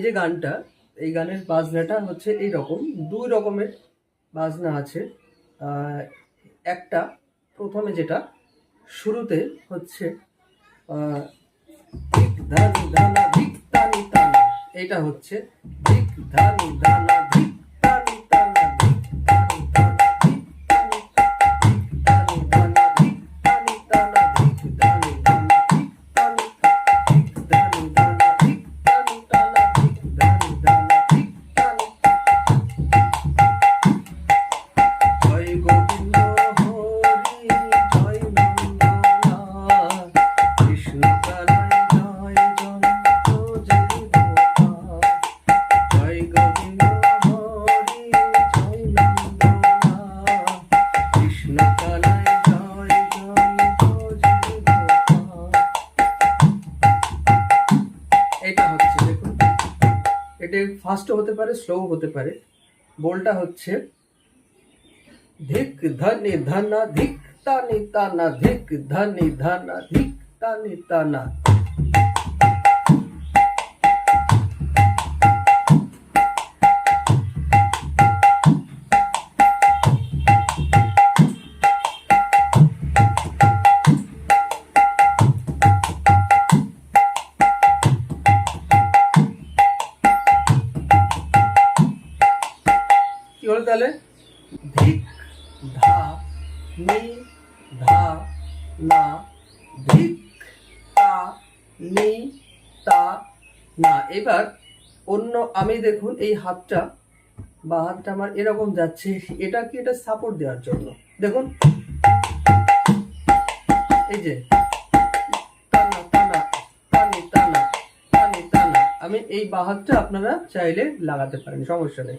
এই যে গানটা, এই গানের বাজনাটা হচ্ছে এই রকম দুই রকমের বাজনা আছে। একটা প্রথমে যেটা, শুরুতে হচ্ছে এটা হচ্ছে ধিক ধানু ধানা এটা ফাস্টও হতে পারে স্লো হতে পারে। বলটা হচ্ছে, ধিক ধনি ধনা ধিক তানি তানা ধিক ধনি ধনা ধিক তানি তানা কি হলো তাহলে? ধিক, ধা নি ধা, না। ধিক, তা নি তা, না। এবার অন্য আমি দেখুন, এই হাতটা, বা হাতটা আমার এরকম যাচ্ছে। এটা কি এটা সাপোর্ট দেওয়ার জন্য? দেখুন। এই যে টানা টানা টানি টানা টানি টানা আমি এই বাহাতটা আপনারা চাইলে লাগাতে পারেন, সমস্যা নেই।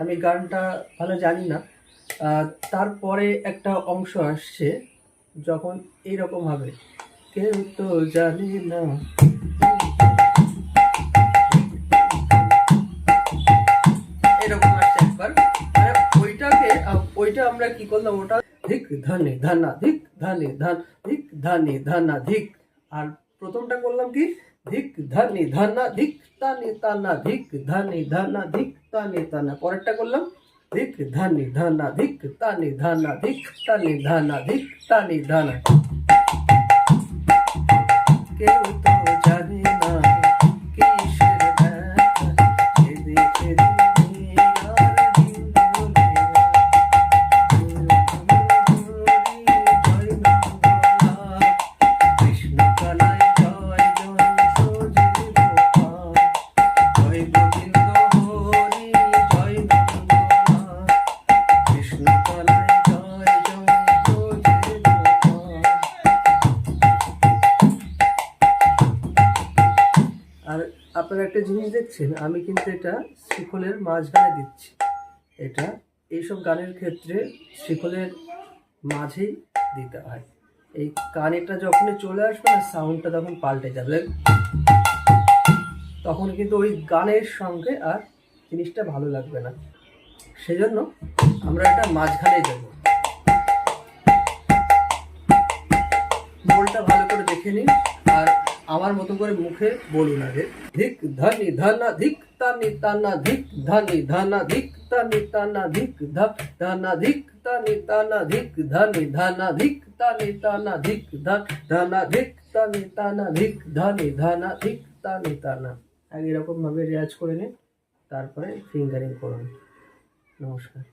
আমি গানটা ভালো জানি না। তারপরে একটা অংশ আসছে যখন এইরকম হবে। কেউ তো জানি না। ওইটা আমরা কি করলাম? ওটা ধিক ধানে ধানা, ধিক ধানে ধান, ধিক ধানে ধানা, ধিক। আর প্রথমটা করলাম কি? ধিক ধানি ধানা ধিক তানি তানা ধিক ধানি ধানা ধিক তানি তানা পরেরটা করলাম। ধিক ধানি ধানা ধিক তানি ধানা ধিক তানি ধানা ধিক তানি ধানা কেউ তো জানে? আপনারা একটা জিনিস দেখছেন, আমি কিন্তু এটা শিখলের মাঝখানে দিচ্ছি। এটা এইসব গানের ক্ষেত্রে শিখলের মাঝেই দিতে হয়। এই কানেরটা যখনই চলে আসবে না সাউন্ডটা তখন পাল্টে যাবে। তখন কিন্তু ওই গানের সঙ্গে আর জিনিসটা ভালো লাগবে না। সেজন্য আমরা এটা মাঝখানে দেবো। বোলটা ভালো করে দেখে নিন, আর আমার মতো করে মুখে বলুন আগে। ধিক ধানি ধানা ধিক তানি তানা ধিক ধানি ধানা ধিক তানি তানা ধিক ধা ধানা ধিক তানি তানা ধিক ধানি ধানা ধিক তানি তানা ধিক ধা ধানা ধিক তানি তানা ধিক ধানি ধানা ধিক তানি তানা। আগে এরকম ভাবে রেয়াজ করে নিন, তারপরে ফিঙ্গারিং করুন। নমস্কার।